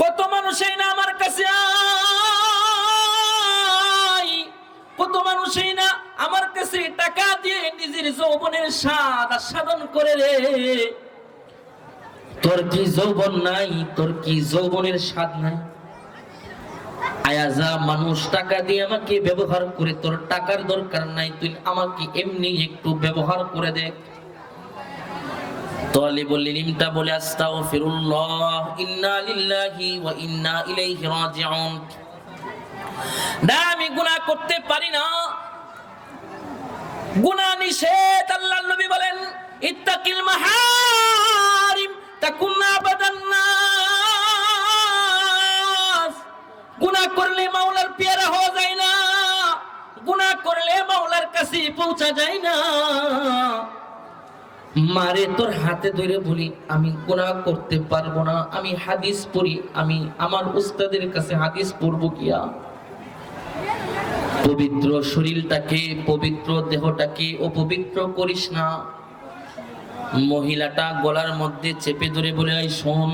কত মানুষই না আমার কাছে কত মানুষই না আমার কাছে টাকা দিয়ে নিজের যৌবনের স্বাদ আস্বাদন করে রে? তোর কি যৌবন নাই? তোর কি যৌবনের স্বাদ নাই? আয়াজা মানুষ টাকা দিয়ে আমাকে ব্যবহার করে, তোর টাকার দরকার নাই। তুই আমাকে এমনি একটু ব্যবহার করে দেখ। তালিবুল ইলমটা বলে, আস্তাগফিরুল্লাহ, ইন্না লিল্লাহি ওয়া ইন্না ইলাইহি রাজিউন। না, আমি গুনাহ করতে পারি না। গুনাহ নিষেধ আল্লাহর নবী মারে তোর হাতে ধরে বলি, আমি গুনাহ করতে পারব না, আমি হাদিস পড়ি, আমি আমার উস্তাদের কাছে হাদিস পড়ব কিয়া? পবিত্র শরীরটাকে, পবিত্র দেহটাকে অপবিত্র করিস না। মহিলাটা গলার মধ্যে চেপে ধরে বলে আই শোন,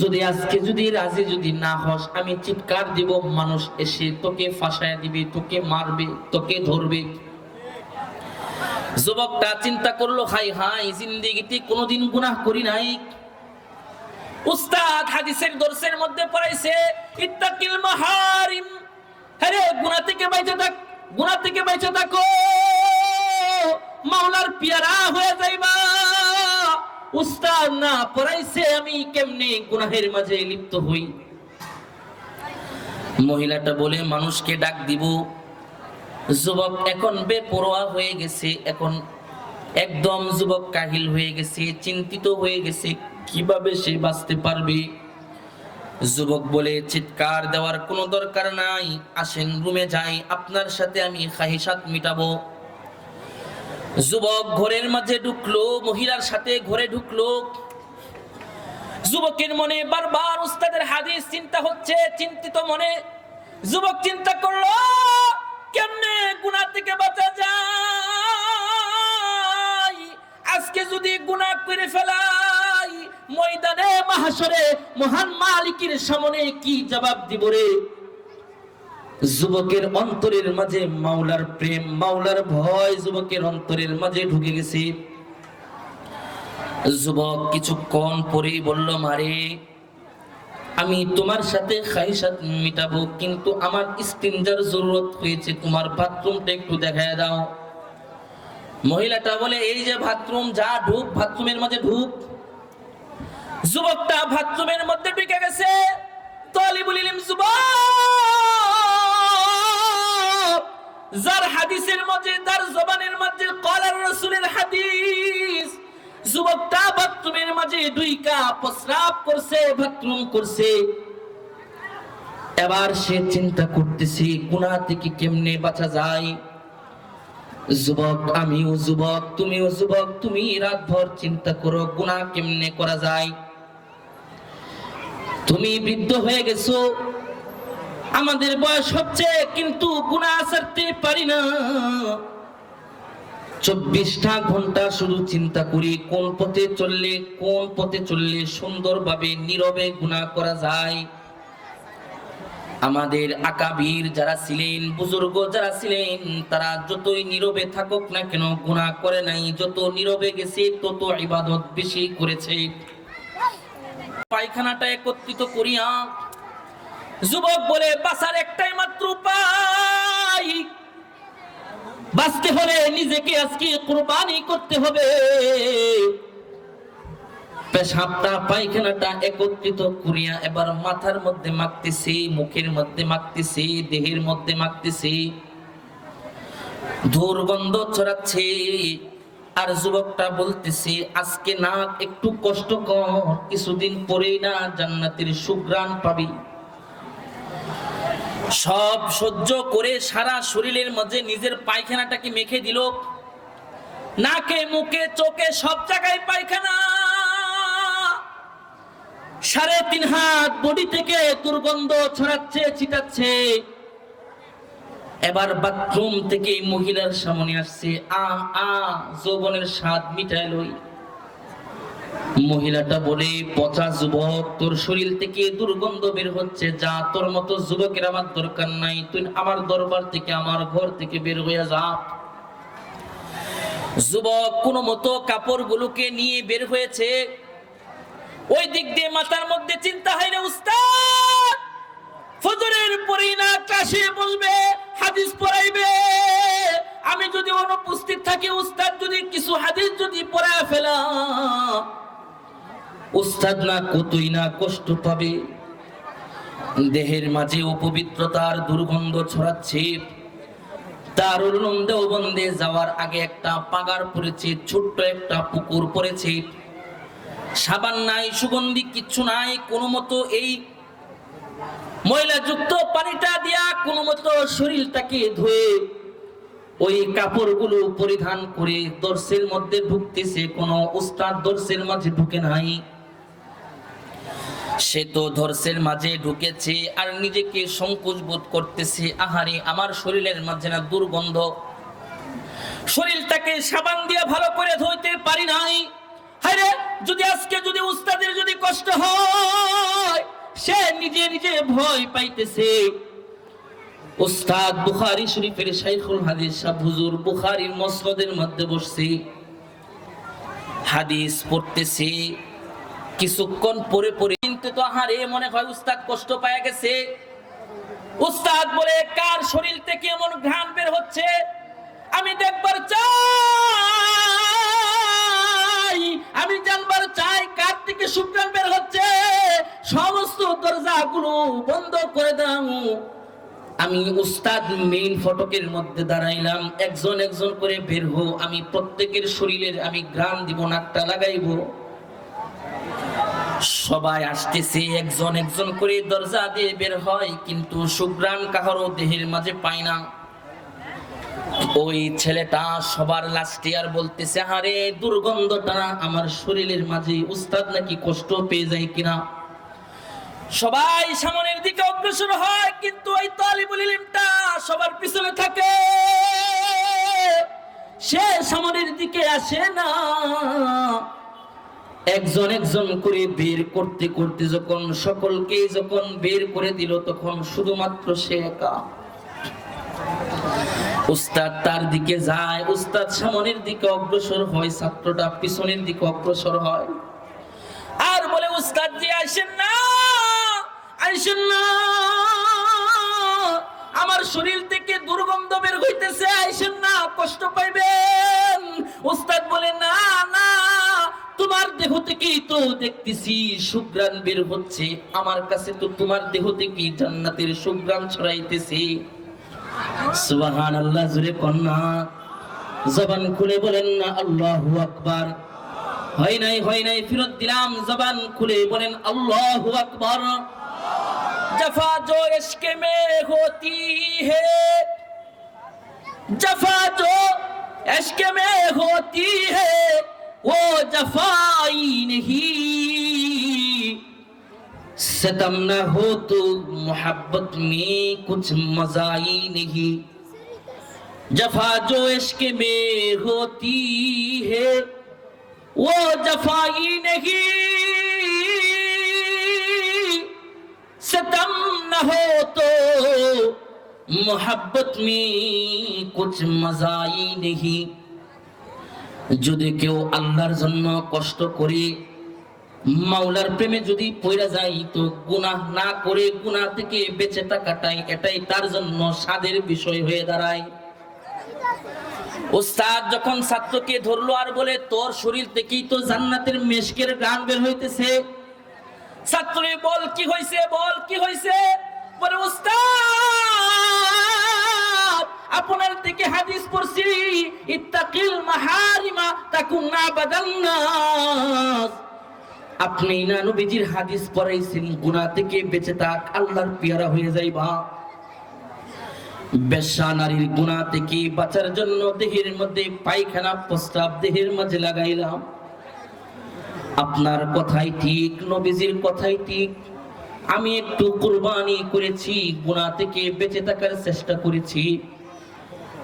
যদি আজকে যদি রাজি যদি না হস, আমি চিৎকার দিব, মানুষ এসে তোকে ফাঁসায় দিবে, তোকে মারবে, তোকে ধরবে। যুবকটা চিন্তা করল, হাই হাই, জিন্দিগিতে কোনোদিন গুনাহ করি নাই। উস্তাদ হাদিসের দর্শের মধ্যে পড়াইছে, ইত্তাকিল মাহারিম। আরে, গুনাহ থেকে বাইচে থাক, গুনাহ থেকে বাইচে থাকো। মাওলার পিয়ারা হয়ে যাইবা। উস্তাদ না পড়াইছে, আমি কেমনে গুনাহের মাঝে লিপ্ত হই? মহিলাটা বলে, মানুষকে ডাক দিব যুবক এখন বেপরোয়া হয়ে গেছে, এখন একদম যুবক কাহিল হয়ে গেছে, চিন্তিত হয়ে গেছে, কীভাবে সে বাঁচতে পারবে? যুবক বলে, চিৎকার দেওয়ার কোনো দরকার নাই, আসেন রুমে যাই, আপনার সাথে আমি খাহিসাত মিটাবো। যুবক ঘরের মাঝে ঢুকলো, মহিলার সাথে ঘরে ঢুকলো। যুবকের মনে বারবার উস্তাদের হাদিস চিন্তা হচ্ছে, চিন্তিত মনে। যুবক চিন্তা করল থেকে বাঁচা যায়। আজকে যদি গুনাহ করে ফেলাই, ময়দানে, মাহাশরে, মহান মালিকের সামনে কি জবাব দিব রে? যুবকের অন্তরের মাঝে মাওলার প্রেম, মাওলার ভয় যুবকের অন্তরের মাঝে ঢুকে গেছে। যুবক কিছুক্ষণ পরেই বলল, মারে আমি তোমার সাথে খাইসাত মিটাবো, কিন্তু আমার ইস্তিনজার জরুরত হয়েছে। তোমার বাথরুমটা একটু দেখায় দাও। মহিলাটা বলে, এই যে বাথরুম, যা ঢুক, বাথরুমের মধ্যে ঢুক। যুবকটা বাথরুমের মধ্যে ঢুকে গেছে। তলিবুল ইলম যুবক, যার হাদিসের মধ্যে তার জবানের যুবকটা বাথরুমের মাঝে দুই কাপ প্রস্রাব করছে, বাথরুম করছে। এবার সে চিন্তা করতেছে গুনাহ থেকে কেমনে বাঁচা যায়? যুবক, আমিও যুবক, তুমিও যুবক, তুমি রাত ভর চিন্তা করো গুনাহ কেমনে করা যায়? তুমি বৃদ্ধ হয়ে গেছো। আমাদের বয়স হচ্ছে, কিন্তু গুনাহ ছাড়তে পারি না। চব্বিশটা ঘণ্টা শুধু চিন্তা করি, কোন পথে চললে, কোন পথে চললে সুন্দরভাবে, নীরবে গুণা করা যায়। আমাদের আকাবির যারা ছিলেন, বুজুর্গ যারা ছিলেন, তারা যতই নীরবে থাকুক না কেন গুণা করে নাই। যত নীরবে গেছে, তত ইবাদত বেশি করেছে। পায়খানাটা একত্রিত করিয়া, যুবক বলে, বাসার একটাই মাত্র উপায়। বাঁচতে হলে নিজেকে আজকে কোরবানি করতে হবে। পেশাবটা, পায়খানাটা একত্রিত করিয়া এবার মাথার মধ্যে মাখতেছি, মুখের মধ্যে মাখতেছি, দেহের মধ্যে মাখতেছি। দুর্গন্ধ ছড়াচ্ছে। আর যুবকটা বলতেছে, আজকে না একটু কষ্ট কর কিছুদিন পরেই না জান্নাতের সুগ্রাণ পাবি। সব সহ্য করে সারা শরীরের মধ্যে নিজের পায়খানাটাকে মেখে দিল। নাকে, মুখে, চোখে সব জায়গায় পায়খানা। সাড়ে তিন হাত বডি থেকে দুর্গন্ধ ছড়াচ্ছে, ছিটাচ্ছে। এবার বাথরুম থেকে মহিলার সামনে আসছে। আ আ, যৌবনের স্বাদ মিটাই লই মহিলাটা বলে, পচা যুবক, তোর শরীর থেকে দুর্গন্ধ বের হচ্ছে, যা তোর মতো যুবকের আমার দরকার নাই, তুই আমার দরবার থেকে, আমার ঘর থেকে বের হয়ে যা। যুবক কোনো মতো কাপড়গুলোকে নিয়ে বের হয়েছে। ওই দিক দিয়ে মাথার মধ্যে চিন্তা হয় না উস্তাদ, ফজরের পরেই না বলবে, হাদিস পড়াইবে। আমি যদি অনুপস্থিত থাকি, উস্তাদ যদি কিছু হাদিস যদি পড়ায় ফেলাম উস্তাদ না কতই না কষ্ট পাবে। দেহের মাঝে অপবিত্রতার দুর্গন্ধ ছড়াচ্ছে। তার নন্দে বন্দে যাওয়ার আগে একটা পাগার পড়েছে, ছোট্ট একটা পুকুর পড়েছে। সাবান নাই, সুগন্ধি কিচ্ছু নাই, কোনো মতো এই ময়লা যুক্ত পানিটা দিয়া কোনো মতো শরীরটাকে ধুয়ে ওই কাপড়গুলো পরিধান করে দর্শের মধ্যে ঢুকতেছে। কোনো উস্তাদ দর্শের মাঝে ঢুকে নাই। সে তো ধর্ষের মাঝে ঢুকেছে আর নিজেকে সংকোচ বোধ করতেছে। আহারে, আমার শরীরের মাঝে না দুর্গন্ধ। শরীরটাকে সাবান দিয়ে ভালো করে ধুইতে পারি নাই। হায়রে, যদি আজকে যদি উস্তাদের যদি কষ্ট হয়, সে নিজে নিজে ভয় পাইতেছে। উস্তাদ বুখারি শরীফের শাইখুল হাদিস সাহেব হুজুর বুখারীর মসনদের মধ্যে বসছে। হাদিস পড়তেছে। কিছুক্ষণ পরে পরে কিন্তু তো হারে মনে হয় উস্তাদ কষ্ট পায় গেছে। উস্তাদ বলে, কার শরীর থেকে এমন ঘ্রাণ বের হচ্ছে? আমি দেখবার চাই, আমি জানবার চাই কার থেকে সুঘ্রাণ বের হচ্ছে। সমস্ত দরজাগুলো বন্ধ করে দাও। আমি উস্তাদ মেইন ফটকের মধ্যে দাঁড়াইলাম। একজন একজন করে বের হো আমি প্রত্যেকের শরীরের আমি গ্রাম দিব, নাকটা লাগাইবো। সবাই আসতেছে, একজন একজন করে দরজা দিয়ে বের হয়, কিন্তু সুগ্রাম কাহারও দেহের মাঝে পায় না। ওই ছেলেটা সবার লাস্ট ইয়ার বলতেছে, আরে, দুর্গন্ধটা আমার শরীরের মাঝে, উস্তাদ নাকি কষ্ট পেয়ে যায় কিনা? সবাই সামনের দিকে অগ্রসর হয়, কিন্তু ওই তালিবুল ইলমটা সবার পিছনে থাকে। সে সামনের দিকে আসে না। একজন একজন করে বের করতে করতে যখন সকলকে যখন বের করে দিল, তখন শুধুমাত্র সে একা। উস্তাদ তার দিকে যায়, উস্তাদ সামনের দিকে অগ্রসর হয়, ছাত্রটা পিছনের দিকে অগ্রসর হয়। আর বলে, উস্তাদ জি আসেন না আসেন না। আমার শরীর থেকে দুর্গন্ধ বের হইতেছে, আইসেন না, কষ্ট পাইবেন। উস্তাদ বলে, না না তোমার দেহ থেকেই তো দেখতেছি সুগ্রাণ বের হচ্ছে। আমার কাছে তো তোমার দেহ থেকেই জান্নাতের সুগ্রাণ ছড়াইতেছে। সুবাহান আল্লাহ জুড়ে কন্যা জবান খুলে বলেন না, আল্লাহ আকবার। হয় নাই হয় নাই, ফিরত দিলাম, জবান খুলে বলেন, আল্লাহ আকবার। জফা জো ইশকে মে হোতি হে। জফা জো ইশকে মে হোতি হে। वो जफाई नहीं। न हो तो मोहब्बत में कुछ मज़ा नहीं। जफा जो इश्क में होती है, वो जफाई नहीं। सितम न हो तो मोहब्बत में कुछ मज़ा नहीं। যদি কেউ আল্লাহর জন্য কষ্ট করে, মাওলার প্রেমে যদি পড়ে যায়, তো গুনাহ না করে গুনাহ থেকে বেঁচে থাকাটাই, এটাই তার জন্য স্বাদের বিষয় হয়ে দাঁড়ায়। ওস্তাদ যখন ছাত্রকে ধরলো আর বলে, তোর শরীর থেকেই তো জান্নাতের মেশকের গান বের হইতেছে। ছাত্রী, বল, কি হইছে? বল, কি হইছে? বলে উস্তাদ আপনার থেকে হাদিস পড়ছি, ইত্তাকিল মাহারিমা তাকুন্না বাদান্নাস। আপনি না নবীজির হাদিস পড়াইছেন, গুনাহ থেকে বেঁচে থাক, আল্লাহর পেয়ারা হয়ে যাইবা। বেশ্যা নারীর গুনাহ থেকে বাঁচার জন্য দেহের মধ্যে পায়খানা প্রস্তাব দেহের মাঝে লাগাইলাম। আপনার কথাই ঠিক, নবীজির কথাই ঠিক। আমি একটু কুরবানি করেছি, গুনাহ থেকে বেঁচে থাকার চেষ্টা করেছি।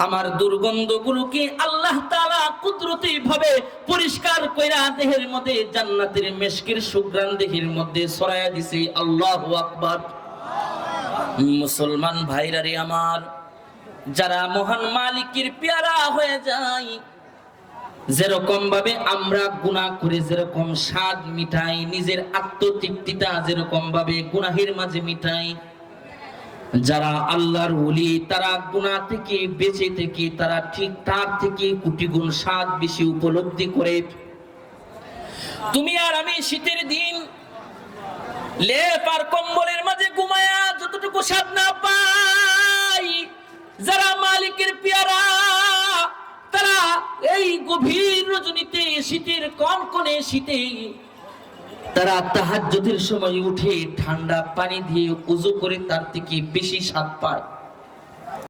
আমার দুর্গন্ধগুলোকে আল্লাহ তাআলা কুদরতি ভাবে পরিষ্কার কইরা দেহের মধ্যে জান্নাতের মেশকের সুগ্রান দেহের মধ্যে ছড়ায়া দিছে। আল্লাহু আকবার। মুসলমান ভাইরা রে আমার, যারা মহান মালিকের পেয়ারা হয়ে যায়, যেরকম ভাবে আমরা গুণা করে যেরকম স্বাদ মিটাই, নিজের আত্মতৃপ্তিটা যেরকম ভাবে গুনাহের মাঝে মিটাই যারা আল্লাহর ওলি, তারা গুনাহ থেকে বেঁচে থেকে, তারা ঠিক তার থেকে কোটি গুণ স্বাদ বেশি উপলব্ধি করে। তুমি আর আমি শীতের দিন লেপ আর কম্বলের মাঝে ঘুমায়া যতটুকু স্বাদ না পাই, যারা মালিকের পেয়ারা, তারা এই গভীর রজনীতে শীতের কনকনে শীতে তারা তাহাজ্জুদের সময় উঠে ঠান্ডা পানি দিয়ে উজু করে তার থেকে বেশি স্বাদ পায়।